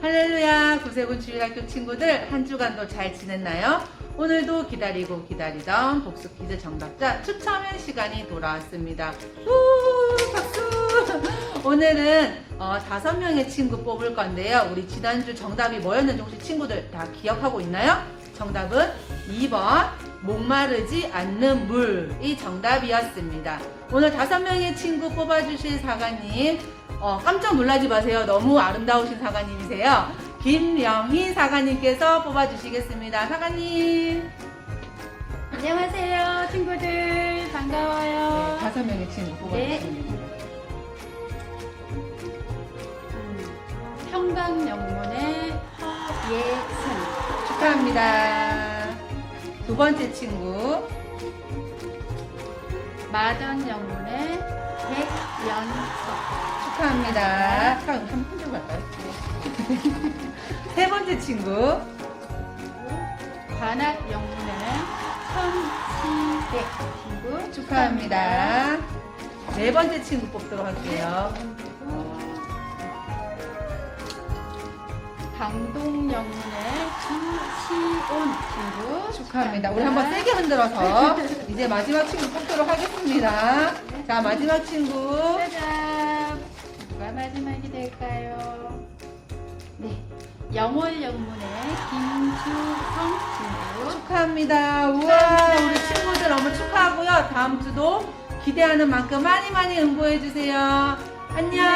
할렐루야 구세군 주일학교 친구들 한 주간도 잘 지냈나요? 오늘도 기다리고 기다리던 복수 퀴즈 정답자 추첨의 시간이 돌아왔습니다. 우 박수! 오늘은 어, 다섯 명의 친구 뽑을 건데요. 우리 지난주 정답이 뭐였는지 혹시 친구들 다 기억하고 있나요? 정답은 2번 목마르지 않는 물이 정답이었습니다. 오늘 다섯 명의 친구 뽑아주실 사관님 어, 깜짝 놀라지 마세요. 너무 아름다우신 사관님이세요. 김영희 사관님께서 뽑아주시겠습니다. 사관님. 안녕하세요, 친구들. 반가워요. 다섯 명의 친구 뽑아주십니다. 음, 평강영문의 허예순. 축하합니다. 두 번째 친구. 마전영문의 백연석. 축하합니다. 그럼 한번 흔들고 갈까요? 세 번째 친구. 관악 영문의 천시백 친구. 축하합니다. 네 번째 친구 뽑도록 할게요. 그리고 강동 영문의 김시온 친구. 축하합니다. 우리 한번 세게 흔들어서 이제 마지막 친구 뽑도록 하겠습니다. 자, 마지막 친구. 짜잔! 누가 마지막이 될까요? 네. 영월 영문의 김주성 친구. 축하합니다. 우와, 축하합니다. 우리 친구들 너무 축하하고요. 다음 주도 기대하는 만큼 많이 많이 응모해주세요. 안녕.